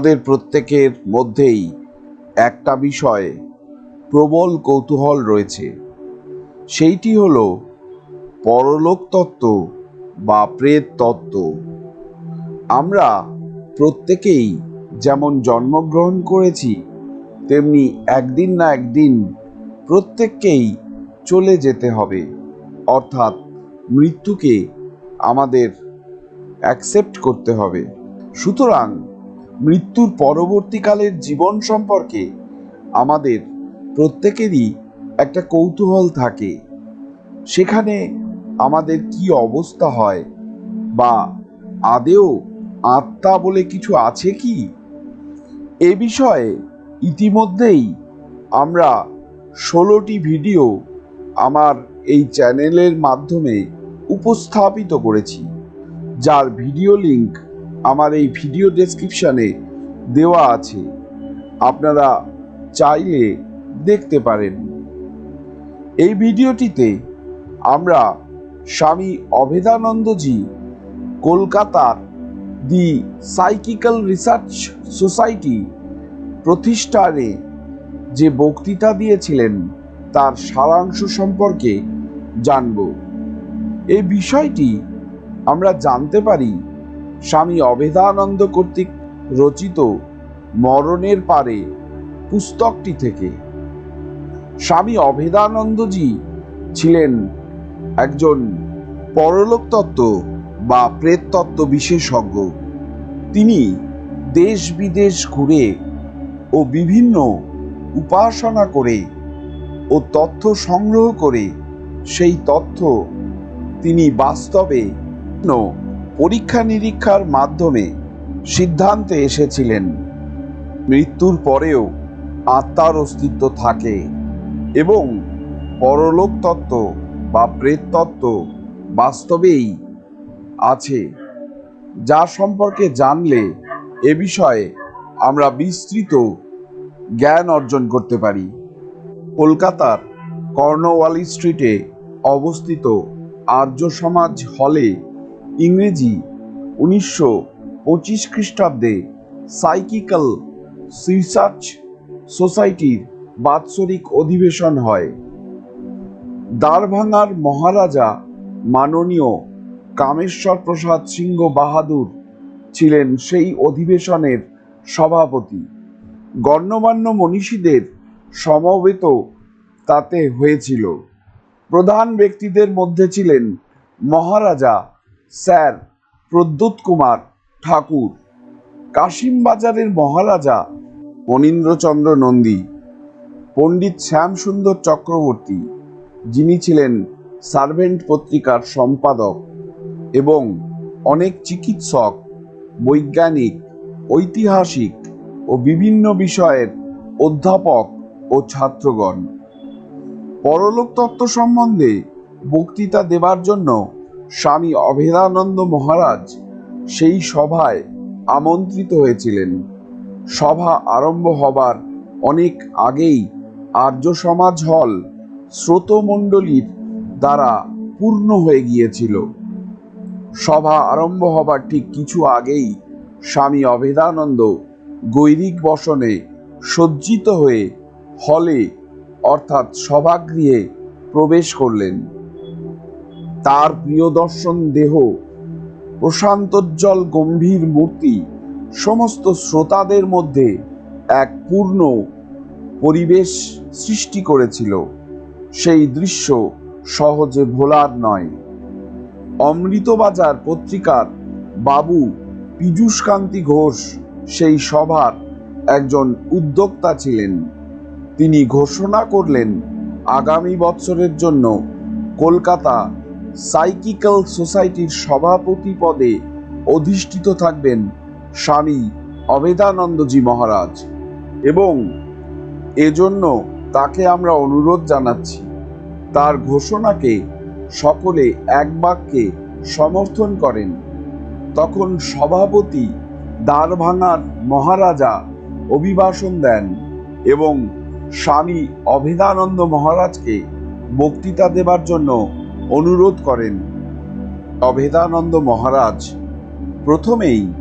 আমাদের প্রত্যেকের মধ্যেই একটা বিষয়ে প্রবল কৌতূহল রয়েছে। সেইটি হল পরলোক তত্ত্ব বা প্রেত তত্ত্ব। আমরা প্রত্যেকেই যেমন জন্মগ্রহণ করেছি, তেমনি একদিন না একদিন প্রত্যেককেই চলে যেতে হবে। অর্থাৎ মৃত্যুকে আমাদের অ্যাকসেপ্ট করতে হবে। সুতরাং মৃত্যুর পরবর্তীকালের জীবন সম্পর্কে আমাদের প্রত্যেকেরই একটা কৌতূহল থাকে। সেখানে আমাদের কি অবস্থা হয় বা আদেও আত্মা বলে কিছু আছে কি? এ বিষয়ে ইতিমধ্যেই আমরা ষোলোটি ভিডিও আমার এই চ্যানেলের মাধ্যমে উপস্থাপিত করেছি। যার ভিডিও লিংক আমার এই ভিডিও ডেসক্রিপশনে দেওয়া আছে। আপনারা চাইলে দেখতে পারেন। এই ভিডিওটিতে আমরা স্বামী অভেদানন্দজি কলকাতার দি সাইকিক্যাল রিসার্চ সোসাইটি প্রতিষ্ঠানে যে বক্তৃতা দিয়েছিলেন, তার সারাংশ সম্পর্কে জানব। এই বিষয়টি আমরা জানতে পারি স্বামী অভেদানন্দ কর্তৃক রচিত মরণের পারে পুস্তকটি থেকে। স্বামী অভেদানন্দজি ছিলেন একজন পরলোক তত্ত্ব বা প্রেত তত্ত্ব বিশেষজ্ঞ। তিনি দেশ বিদেশ ঘুরে ও বিভিন্ন উপাসনা করে ও তথ্য সংগ্রহ করে সেই তথ্য তিনি বাস্তবে পরীক্ষা নিরীক্ষার মাধ্যমে সিদ্ধান্তে এসেছিলেন। মৃত্যুর পরেও আত্মার অস্তিত্ব থাকে এবং পরলোক তত্ত্ব বা প্রেত তত্ত্ব বাস্তবেই আছে। যা সম্পর্কে জানলে এ বিষয়ে আমরা বিস্তৃত জ্ঞান অর্জন করতে পারি। কলকাতার কর্নওয়ালি স্ট্রিটে অবস্থিত আর্য সমাজ হলে ইংরেজি উনিশশো পঁচিশ খ্রিস্টাব্দে সাইকিক্যাল রিসার্চ সোসাইটির বাৎসরিক অধিবেশন হয়। দ্বারভাঙার মহারাজা মাননীয় কামেশ্বর প্রসাদ সিংহ বাহাদুর ছিলেন সেই অধিবেশনের সভাপতি। গণ্যমান্য মনীষীদের সমবেত তাতে হয়েছিল। প্রধান ব্যক্তিদের মধ্যে ছিলেন মহারাজা স্যার, প্রদ্যুৎ কুমার ঠাকুর। কাশিমবাজারের মহারাজা মনীন্দ্রচন্দ্র নন্দী, পণ্ডিত শ্যামসুন্দর চক্রবর্তী, যিনি ছিলেন সার্ভেন্ট পত্রিকার সম্পাদক এবং অনেক চিকিৎসক, বৈজ্ঞানিক, ঐতিহাসিক ও বিভিন্ন বিষয়ের অধ্যাপক ও ছাত্রগণ। পরলোক তত্ত্ব সম্বন্ধে বক্তৃতা দেবার জন্য স্বামী অভেদানন্দ মহারাজ সেই সভায় আমন্ত্রিত হয়েছিলেন। সভা আরম্ভ হবার অনেক আগেই আর্য সমাজ হল স্রোতমণ্ডলীর দ্বারা পূর্ণ হয়ে গিয়েছিল। সভা আরম্ভ হবার ঠিক কিছু আগেই স্বামী অভেদানন্দ গৈরিক বসনে সজ্জিত হয়ে হলে, অর্থাৎ সভাগৃহে প্রবেশ করলেন। তার প্রিয়দর্শন দেহ, প্রশান্তোজ্জ্বল গম্ভীর মূর্তি, সমস্ত শ্রোতাদের মধ্যে এক পূর্ণ পরিবেশ সৃষ্টি করেছিল। সেই দৃশ্য সহজে ভোলার নয়। অমৃতবাজার পত্রিকার বাবু পীযূষকান্তি ঘোষ সেই সভার একজন উদ্যোক্তা ছিলেন। তিনি ঘোষণা করলেন, আগামী বছরের জন্য কলকাতা সাইকিক্যাল সোসাইটির সভাপতি পদে অধিষ্ঠিত থাকবেন স্বামী অবেদানন্দজি মহারাজ এবং এজন্য তাকে আমরা অনুরোধ জানাচ্ছি, তার ঘোষণাকে সকলে এক বাক্যে সমর্থন করেন। তখন সভাপতি দ্বারভাঙার মহারাজা অভিবাসন দেন এবং স্বামী অভেদানন্দ মহারাজকে বক্তৃতা দেবার জন্য অনুরোধ করেন। অভেদানন্দ মহারাজ, প্রথমেই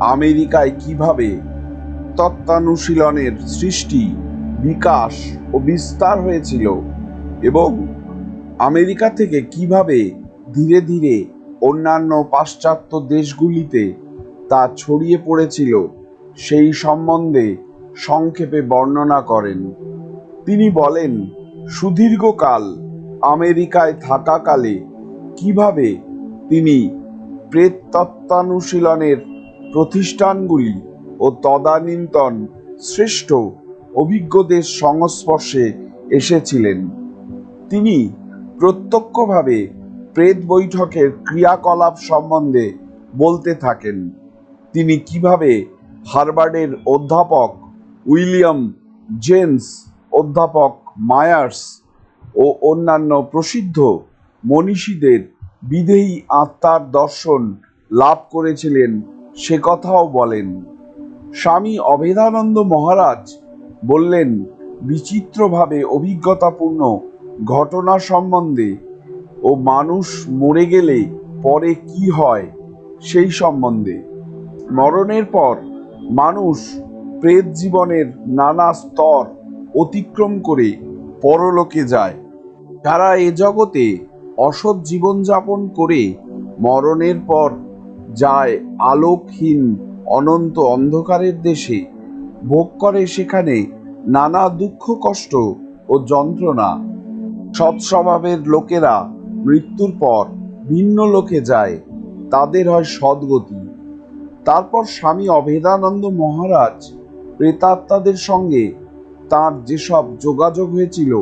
আমেরিকায় কীভাবে তত্ত্বানুশীলনের সৃষ্টি, বিকাশ ও বিস্তার হয়েছিল এবং আমেরিকা থেকে কীভাবে ধীরে ধীরে অন্যান্য পাশ্চাত্য দেশগুলিতে তা ছড়িয়ে পড়েছিল, সেই সম্বন্ধে সংক্ষেপে বর্ণনা করেন। তিনি বলেন, সুদীর্ঘকাল আমেরিকায় থাকাকালে কীভাবে তিনি প্রেততত্ত্বানুশীলনের প্রতিষ্ঠানগুলি ও তদানীন্তন শ্রেষ্ঠ অভিজ্ঞদের সংস্পর্শে এসেছিলেন। তিনি প্রত্যক্ষভাবে প্রেত বৈঠকের ক্রিয়াকলাপ সম্বন্ধে বলতে থাকেন, তিনি কীভাবে হার্ভার্ডের অধ্যাপক উইলিয়াম জেন্স অধ্যাপক মায়ার্স ও অন্যান্য প্রসিদ্ধ মনীষীদের বিদেহী আত্মার দর্শন লাভ করেছিলেন, সে কথাও বলেন। স্বামী অভেদানন্দ মহারাজ বললেন, বিচিত্রভাবে অভিজ্ঞতাপূর্ণ ঘটনা সম্বন্ধে ও মানুষ মরে গেলে পরে কি হয় সেই সম্বন্ধে। মরণের পর মানুষ প্রেত জীবনের নানা স্তর অতিক্রম করে পরলোকে যায়। যারা এ জগতে অসৎ জীবনযাপন করে মরণের পর যায় আলোকহীন অনন্ত অন্ধকারের দেশে। ভোগ করে সেখানে নানা দুঃখ, কষ্ট ও যন্ত্রণা। সৎস্বভাবের লোকেরা মৃত্যুর পর ভিন্ন লোকে যায়, তাদের হয় সদ্গতি। তারপর স্বামী অভেদানন্দ মহারাজ, প্রেতাত্মাদের সঙ্গে তার যেসব যোগাযোগ হয়েছিল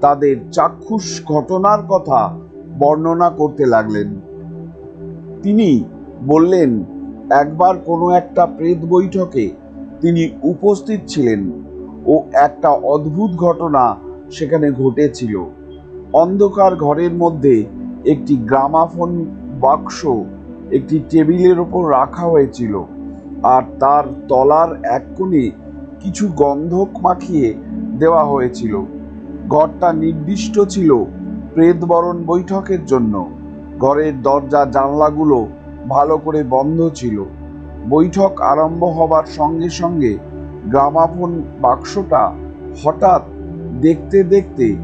তাদের চাক্ষুষ ঘটনার কথা বর্ণনা করতে লাগলেন। তিনি বললেন, একবার কোনো একটা প্রেত বৈঠকে তিনি উপস্থিত ছিলেন ও একটা অদ্ভুত ঘটনা সেখানে ঘটেছিল। অন্ধকার ঘরের মধ্যে একটি গ্রামাফোন বাক্স একটি টেবিলের ওপর রাখা হয়েছিল আর তার তলার এক কোণে কিছু গন্ধক মাখিয়ে দেওয়া হয়েছিল। ঘরটা নির্দিষ্ট ছিল প্রেতবরণ বৈঠকের জন্য। ঘরের দরজা, জানলাগুলো ভালো করে বন্ধ ছিল। বৈঠক আরম্ভ হবার সঙ্গে সঙ্গে গ্রামাফোন বাক্সটা হঠাৎ দেখতে দেখতে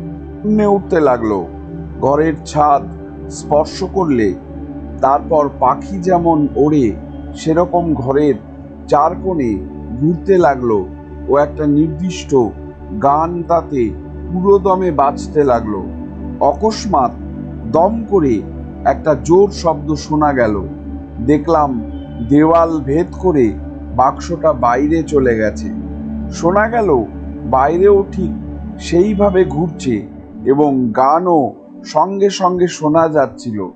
শূন্যে উঠতে লাগল। ঘরের ছাদ স্পর্শ করলে তারপর পাখি যেমন ওড়ে, সেরকম ঘরের চার কোণে ঘুরতে লাগল ও একটা নির্দিষ্ট গান তাতে পুরোদমে বাজতে লাগল। অকস্মাৎ দম করে একটা জোর শব্দ শোনা গেল। দেখলাম দেওয়াল ভেদ করে বাক্সটা বাইরে চলে গেছে। শোনা গেল বাইরেও ঠিক সেইভাবে ঘুরছে এবং গানও সঙ্গে সঙ্গে শোনা যাচ্ছিল।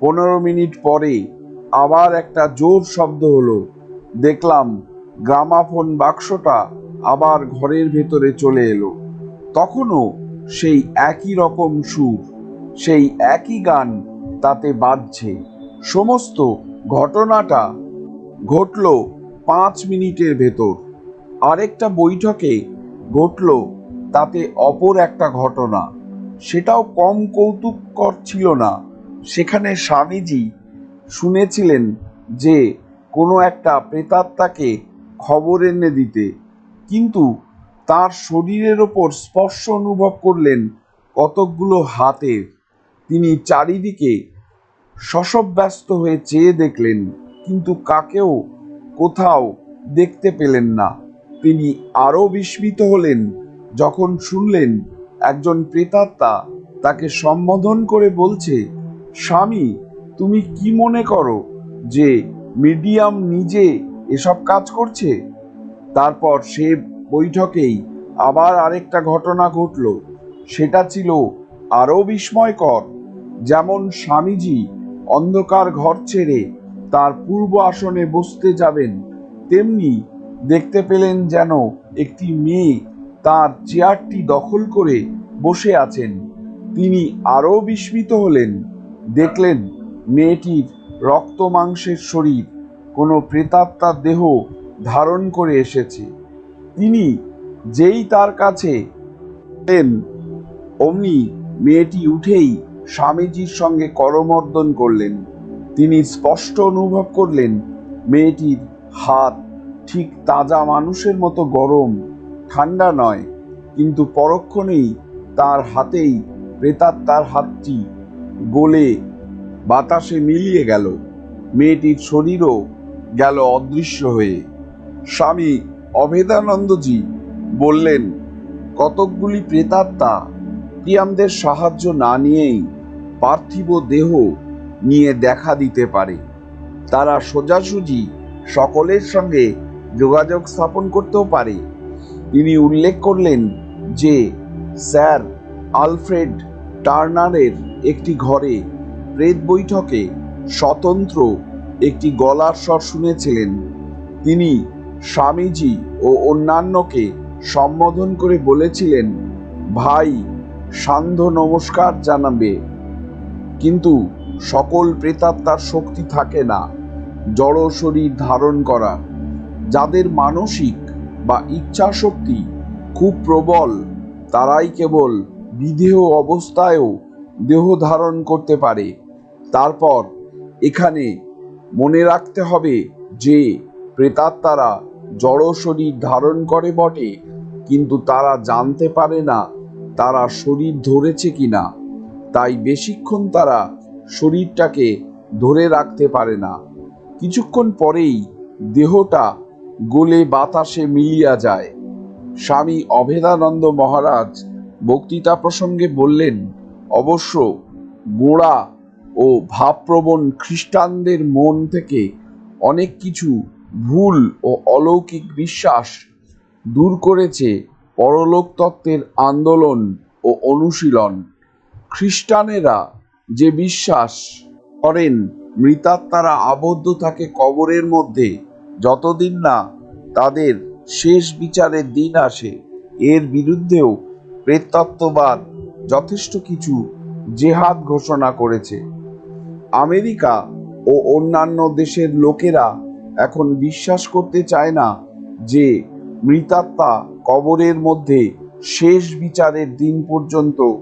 পনেরো মিনিট পরে আবার একটা জোর শব্দ হলো। দেখলাম গ্রামাফোন বাক্সটা আবার ঘরের ভেতরে চলে এলো। তখনও সেই একই রকম সুর, সেই একই গান তাতে বাজছে। সমস্ত ঘটনাটা ঘটল পাঁচ মিনিটের ভেতর। আরেকটা বৈঠকে ঘটল তাতে অপর একটা ঘটনা। সেটাও কম কৌতুককর ছিল না। সেখানে স্বামীজি শুনেছিলেন যে কোনো একটা প্রেতাত্মাকে খবর এনে দিতে। কিন্তু তার শরীরের ওপর স্পর্শ অনুভব করলেন কতকগুলো হাতের তিনি চারিদিকে শশব্যস্ত হয়ে চেয়ে দেখলেন, কিন্তু কাকেও কোথাও দেখতে পেলেন না। তিনি আরও বিস্মিত হলেন যখন শুনলেন একজন প্রেতাত্মা তাকে সম্বোধন করে বলছে, স্বামী, তুমি কি মনে করো যে মিডিয়াম নিজে এসব কাজ করছে? তারপর সে বৈঠকেই আবার আরেকটা ঘটনা ঘটল। সেটা ছিল আরও বিস্ময়কর। যেমন স্বামীজি অন্ধকার ঘর ছেড়ে তার পূর্ব আসনে বসতে যাবেন, তেমনি দেখতে পেলেন যেন একটি মেয়ে তার চেয়ারটি দখল করে বসে আছেন। তিনি আরও বিস্মিত হলেন। দেখলেন মেয়েটির রক্ত মাংসের শরীর, কোনো প্রেতাত্মার দেহ ধারণ করে এসেছে। তিনি যেই তার কাছে এলেন, অমনি মেয়েটি উঠেই স্বামীজির সঙ্গে করমর্দন করলেন। তিনি স্পষ্ট অনুভব করলেন, মেয়েটির হাত ঠিক তাজা মানুষের মতো গরম, ঠান্ডা নয়, কিন্তু পরক্ষণেই তার হাতেই প্রেতাত্মার হাতটি গলে বাতাসে মিলিয়ে গেল। মেয়েটির শরীরও গেল অদৃশ্য হয়ে। স্বামী অভেদানন্দজি বললেন, কতকগুলি প্রেতাত্মা প্রিয়ামদের সাহায্য না নিয়েই পার্থিব দেহ নিয়ে দেখা দিতে পারে। তারা সোজাসুজি সকলের সঙ্গে যোগাযোগ স্থাপন করতেও পারে। তিনি উল্লেখ করলেন যে, স্যার আলফ্রেড টার্নারের একটি ঘরে প্রেত বৈঠকে স্বতন্ত্র একটি গলার স্বর শুনেছিলেন। তিনি স্বামীজি ও অন্যান্যকে সম্বোধন করে বলেছিলেন, ভাই, সান্ধ্য নমস্কার জানাবে। কিন্তু সকল প্রেতাত্মার শক্তি থাকে না, জড় শরীর ধারণ করা। যাদের মানসিক বা ইচ্ছা শক্তি খুব প্রবল, তারাই কেবল বিদেহ অবস্থায়ও দেহ ধারণ করতে পারে। তারপর এখানে মনে রাখতে হবে যে, প্রেতাত্মারা জড় শরীর ধারণ করে বটে, কিন্তু তারা জানতে পারে না তারা শরীর ধরেছে কিনা তাই বেশিক্ষণ তারা শরীরটাকে ধরে রাখতে পারে না। কিছুক্ষণ পরেই দেহটা গোলে বাতাসে মিলিয়া যায়। স্বামী অভেদানন্দ মহারাজ বক্তৃতা প্রসঙ্গে বললেন, অবশ্য গোড়া ও ভাবপ্রবণ খ্রিস্টানদের মন থেকে অনেক কিছু ভুল ও অলৌকিক বিশ্বাস দূর করেছে পরলোক তত্ত্বের আন্দোলন ও অনুশীলন। খ্রিস্টানেরা যে বিশ্বাস করেন, মৃতাত্মারা আবদ্ধ থাকে কবরের মধ্যে। যতদিন না তাদের শেষ বিচারের দিন আসে, এর বিরুদ্ধেও প্রেতত্ত্ববাদ যথেষ্ট কিছু জেহাদ ঘোষণা করেছে। আমেরিকা ও অন্যান্য দেশের লোকেরা এখন বিশ্বাস করতে চায় না যে মৃতাত্মা কবরের মধ্যে শেষ বিচারের দিন পর্যন্ত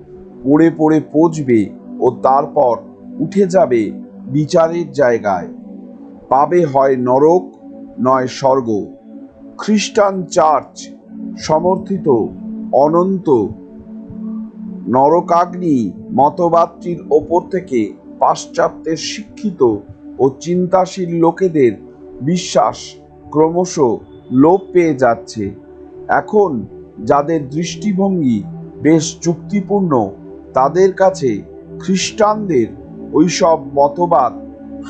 পড়ে পড়ে পচবে ও তারপর উঠে যাবে বিচারের জায়গায়। পাবে হয় নরক, নয় স্বর্গ। খ্রিস্টান চার্চ সমর্থিত অনন্ত। নরকাগ্নি মতবাদটির ওপর থেকে পাশ্চাত্যের শিক্ষিত ও চিন্তাশীল লোকেদের বিশ্বাস ক্রমশ লোপ পেয়ে যাচ্ছে। এখন যাদের দৃষ্টিভঙ্গি বেশ যুক্তিপূর্ণ, তাদের কাছে খ্রিস্টানদের ওইসব মতবাদ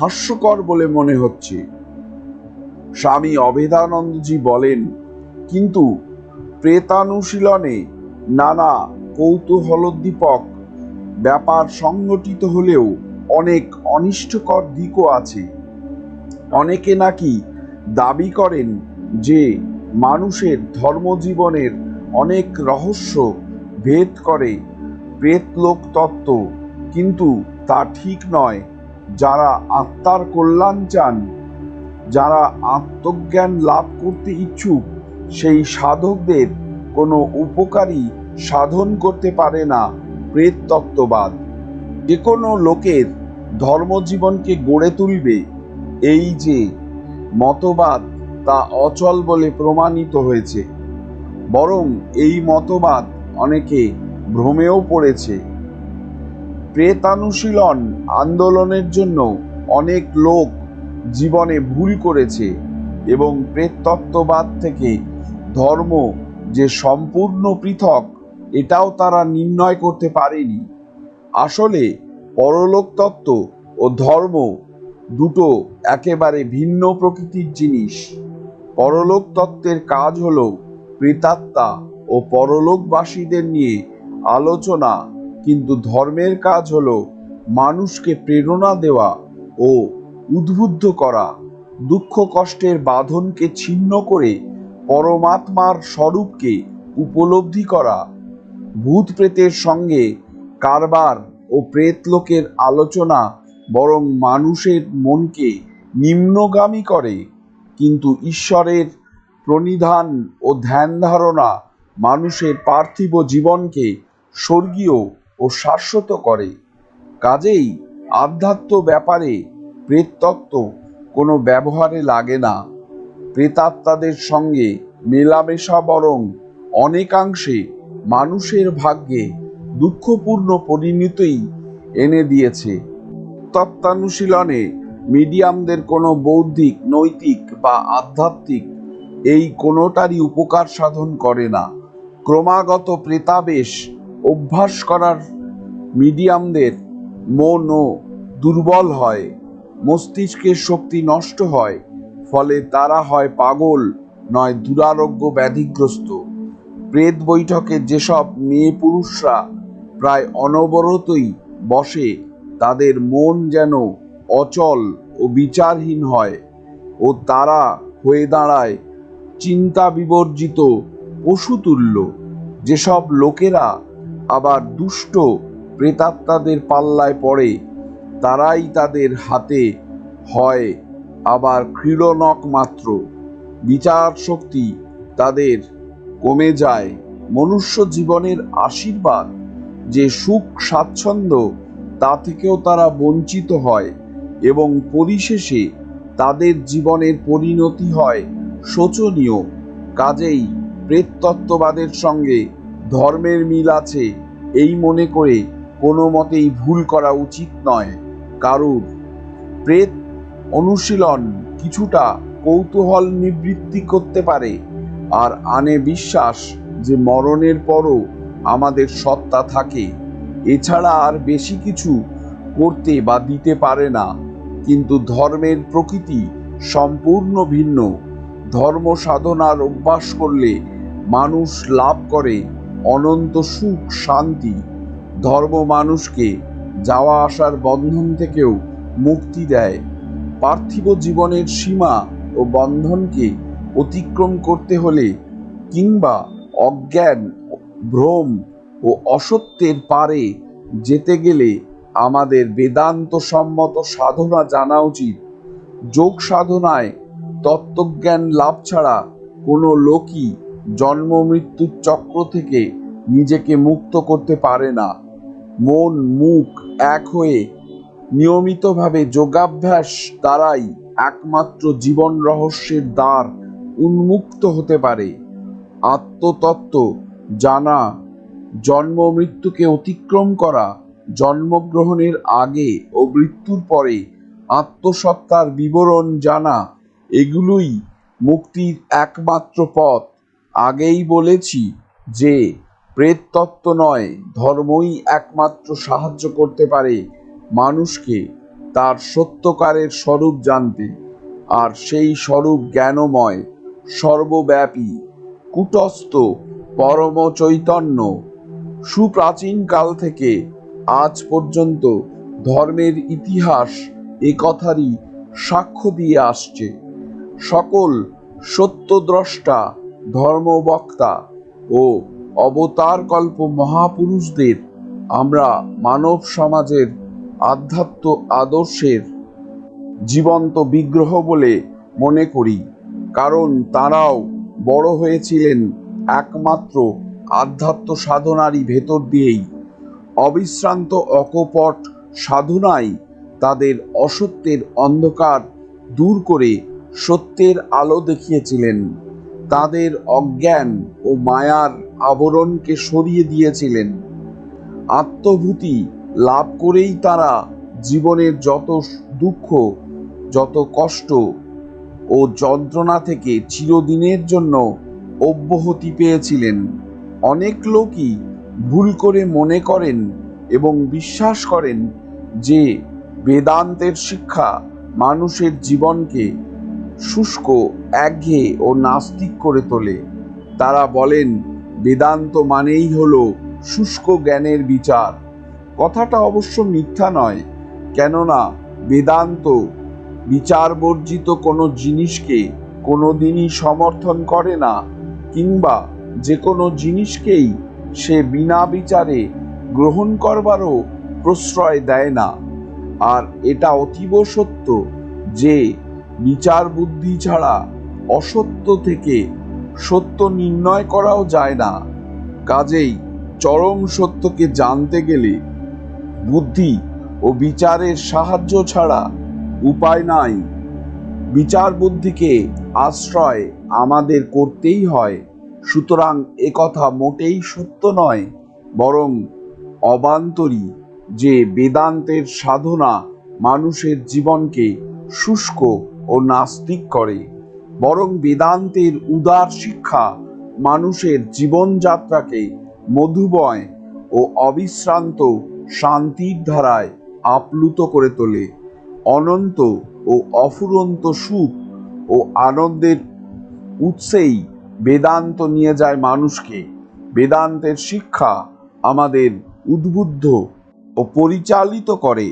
হাস্যকর বলে মনে হচ্ছে। স্বামী অভেদানন্দজি বলেন, কিন্তু প্রেতানুশীলনে নানা কৌতূহলোদ্দীপক ব্যাপার সংগঠিত হলেও অনেক অনিষ্টকর দিকও আছে। অনেকে নাকি দাবি করেন যে মানুষের ধর্মজীবনের অনেক রহস্য ভেদ করে প্রেতলোক তত্ত্ব কিন্তু তা ঠিক নয়। যারা আত্মার কল্যাণ চান, যারা আত্মজ্ঞান লাভ করতে ইচ্ছুক, সেই সাধকদের কোনো উপকারী সাধন করতে পারে না প্রেত তত্ত্ববাদ যে কোনো লোকের ধর্মজীবনকে গড়ে তুলবে। এই যে মতবাদ তা অচল বলে প্রমাণিত হয়েছে, বরং এই মতবাদ অনেকে ভ্রমেও পড়েছে। প্রেতানুশীলন আন্দোলনের জন্য অনেক লোক জীবনে ভুল করেছে এবং প্রেততত্ত্ববাদ থেকে ধর্ম যে সম্পূর্ণ পৃথক, এটাও তারা নির্ণয় করতে পারেনি। আসলে পরলোকতত্ত্ব ও ধর্ম দুটো একেবারে ভিন্ন প্রকৃতির জিনিস। পরলোক তত্ত্বের কাজ হল প্রেতাত্মা ও পরলোকবাসীদের নিয়ে আলোচনা, কিন্তু ধর্মের কাজ হল মানুষকে প্রেরণা দেওয়া ও উদ্বুদ্ধ করা। দুঃখ কষ্টের বাঁধনকে ছিন্ন করে পরমাত্মার স্বরূপকে উপলব্ধি করা। ভূত প্রেতের সঙ্গে কারবার ও প্রেতলোকের আলোচনা বরং মানুষের মনকে নিম্নগামী করে। কিন্তু ঈশ্বরের প্রণিধান ও ধ্যান ধারণা মানুষের পার্থিব জীবনকে স্বর্গীয় ও শাশ্বত করে। কাজেই আধ্যাত্ম ব্যাপারে প্রেততত্ত্ব কোনো ব্যবহারে লাগে না। প্রেতাত্মাদের সঙ্গে মেলামেশা বরং অনেকাংশে মানুষের ভাগ্যে দুঃখপূর্ণ পরিণতিই এনে দিয়েছে। তত্ত্বানুশীলনে মিডিয়ামদের কোনো বৌদ্ধিক, নৈতিক বা আধ্যাত্মিক এই কোনোটারই উপকার সাধন করে না। ক্রমাগত প্রেতাবেশ অভ্যাস করার মিডিয়ামদের মনও দুর্বল হয়, মস্তিষ্কের শক্তি নষ্ট হয়, ফলে তারা হয় পাগল, নয় দুরারোগ্য ব্যাধিগ্রস্ত। প্রেত বৈঠকে যেসব মেয়ে পুরুষরা প্রায় অনবরতই বসে তাদের মন যেন অচল ও বিচারহীন হয় ও তারা হয়ে দাঁড়ায় চিন্তা বিবর্জিত পশুতুল্য যেসব লোকেরা আবার দুষ্ট প্রেতাত্মাদের পাল্লায় পড়ে, তারাই তাদের হাতে হয় আবার ক্রীড়নক মাত্র। বিচার শক্তি তাদের কমে যায়। মনুষ্য জীবনের আশীর্বাদ, যে সুখ স্বাচ্ছন্দ্য তা থেকেও তারা বঞ্চিত হয় এবং পরিশেষে তাদের জীবনের পরিণতি হয় শোচনীয়। কাজেই প্রেতত্ত্ববাদের সঙ্গে ধর্মের মিল আছে এই মনে করে কোনো মতেই ভুল করা উচিত নয়। কারুর প্রেত অনুশীলন কিছুটা কৌতূহল নিবৃত্তি করতে পারে আর আনে বিশ্বাস যে মরণের পরও আমাদের সত্তা থাকে। এছাড়া আর বেশি কিছু করতে বা দিতে পারে না। কিন্তু ধর্মের প্রকৃতি সম্পূর্ণ ভিন্ন। ধর্ম সাধনার অভ্যাস করলে মানুষ লাভ করে অনন্ত সুখ, শান্তি। ধর্ম মানুষকে যাওয়া আসার বন্ধন থেকেও মুক্তি দেয়। পার্থিব জীবনের সীমা ও বন্ধনকে অতিক্রম করতে হলে কিংবা অজ্ঞান, ভ্রম ও অসত্যের পারে যেতে গেলে আমাদের বেদান্ত সম্মত সাধনা জানা উচিত। যোগ সাধনায় তত্ত্বজ্ঞান লাভ ছাড়া কোনো লোকই জন্ম মৃত্যুর চক্র থেকে নিজেকে মুক্ত করতে পারে না। মন মুখ এক হয়ে নিয়মিতভাবে যোগাভ্যাস দ্বারাই একমাত্র জীবন রহস্যের দ্বার উন্মুক্ত হতে পারে। আত্মতত্ত্ব জানা জন্ম মৃত্যুকে অতিক্রম করা জন্মগ্রহণের আগে ও মৃত্যুর পরে আত্মসত্তার বিবরণ জানা, এগুলোই মুক্তির একমাত্র পথ। আগেই বলেছি যে, প্রেততত্ত্ব নয়, ধর্মই একমাত্র সাহায্য করতে পারে মানুষকে তার সত্যকারের স্বরূপ জানতে। আর সেই স্বরূপ জ্ঞানময়, সর্বব্যাপী, কুটস্থ পরম চৈতন্য সুপ্রাচীন কাল থেকে আজ পর্যন্ত ধর্মের ইতিহাস এ কথারই সাক্ষ্য দিয়ে আসছে। সকল সত্যদ্রষ্টা, ধর্মবক্তা ও অবতারকল্প মহাপুরুষদের আমরা মানব সমাজের আধ্যাত্ম আদর্শের জীবন্ত বিগ্রহ বলে মনে করি, কারণ তারাও বড় হয়েছিলেন একমাত্র আধ্যাত্ম সাধনারই ভেতর দিয়েই অবিশ্রান্ত অকপট সাধনাই তাদের অসত্যের অন্ধকার দূর করে সত্যের আলো দেখিয়েছিলেন। তাদের অজ্ঞান ও মায়ার আবরণকে সরিয়ে দিয়েছিলেন। আত্মভূতি লাভ করেই তারা জীবনের যত দুঃখ, যত কষ্ট ও যন্ত্রণা থেকে চিরদিনের জন্য অব্যাহতি পেয়েছিলেন। অনেক লোকই ভুল করে মনে করেন এবং বিশ্বাস করেন যে বেদান্তের শিক্ষা মানুষের জীবনকে শুষ্ক, একঘেয়ে ও নাস্তিক করে তোলে। তারা বলেন, বেদান্ত মানেই হলো শুষ্ক জ্ঞানের বিচার। কথাটা অবশ্য মিথ্যা নয়, কেননা বেদান্ত বিচার বর্জিত কোনো জিনিসকে কোনোদিনই সমর্থন করে না কিংবা যে কোনো জিনিসকেই সে বিনা বিচারে গ্রহণ করবারও প্রশ্রয় দেয় না। আর এটা অতীব সত্য যে বিচার বুদ্ধি ছাড়া অসত্য থেকে সত্য নির্ণয় করাও যায় না। কাজেই চরম সত্যকে জানতে গেলে বুদ্ধি ও বিচারের সাহায্য ছাড়া উপায় নাই। বিচার বুদ্ধিকে আশ্রয় আমাদের করতেই হয়। সুতরাং একথা মোটেই সত্য নয়, বরং অবান্তরী যে বেদান্তের সাধনা মানুষের জীবনকে শুষ্ক ও নাস্তিক করে, বরং বেদান্তের উদার শিক্ষা মানুষের জীবনযাত্রাকে মধুময় ও অবিশ্রান্ত শান্তির ধারায় আপ্লুত করে তোলে। অনন্ত ও অফুরন্ত সুখ ও আনন্দের উৎসেই বেদান্ত নিয়ে যায় মানুষকে। বেদান্তের শিক্ষা আমাদের উদ্বুদ্ধ ও পরিচালিত করে।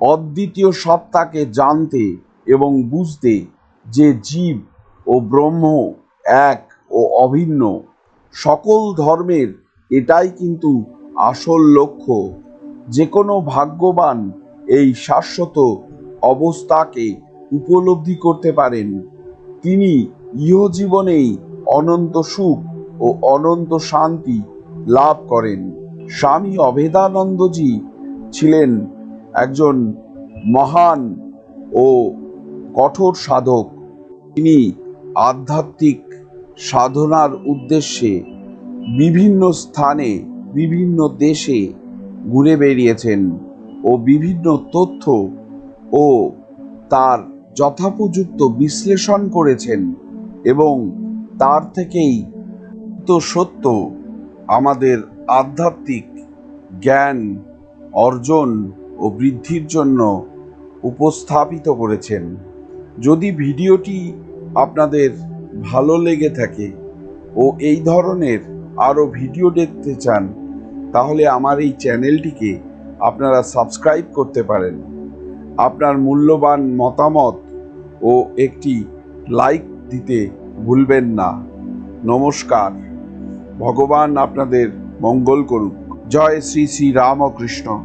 অদ্বিতীয় সত্তাকে জানতে এবং বুঝতে যে জীব ও ব্রহ্ম এক ও অভিন্ন, সকল ধর্মের এটাই কিন্তু আসল লক্ষ্য। যে কোনো ভাগ্যবান এই শাশ্বত অবস্থাকে উপলব্ধি করতে পারেন। তিনি ইহজীবনেই অনন্ত সুখ ও অনন্ত শান্তি লাভ করেন। স্বামী অভেদানন্দজি ছিলেন একজন মহান ও কঠোর সাধক। তিনি আধ্যাত্মিক সাধনার উদ্দেশ্যে বিভিন্ন স্থানে, বিভিন্ন দেশে ঘুরে বেরিয়েছেন ও বিভিন্ন তথ্য ও তার যথোপযুক্ত বিশ্লেষণ করেছেন। এবং তার থেকেই তো সত্য আমাদের আধ্যাত্মিক জ্ঞান অর্জন ও বৃদ্ধির জন্য উপস্থাপিত করেছেন। যদি ভিডিওটি আপনাদের ভালো লেগে থাকে ও এই ধরনের আরও ভিডিও দেখতে চান, তাহলে আমার এই চ্যানেলটিকে আপনারা সাবস্ক্রাইব করতে পারেন। আপনার মূল্যবান মতামত ও একটি লাইক দিতে ভুলবেন না। নমস্কার। ভগবান আপনাদের মঙ্গল করুক। জয় শ্রী শ্রী রামকৃষ্ণ।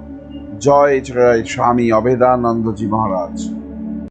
জয় জয় স্বামী অভেদানন্দজি মহারাজ।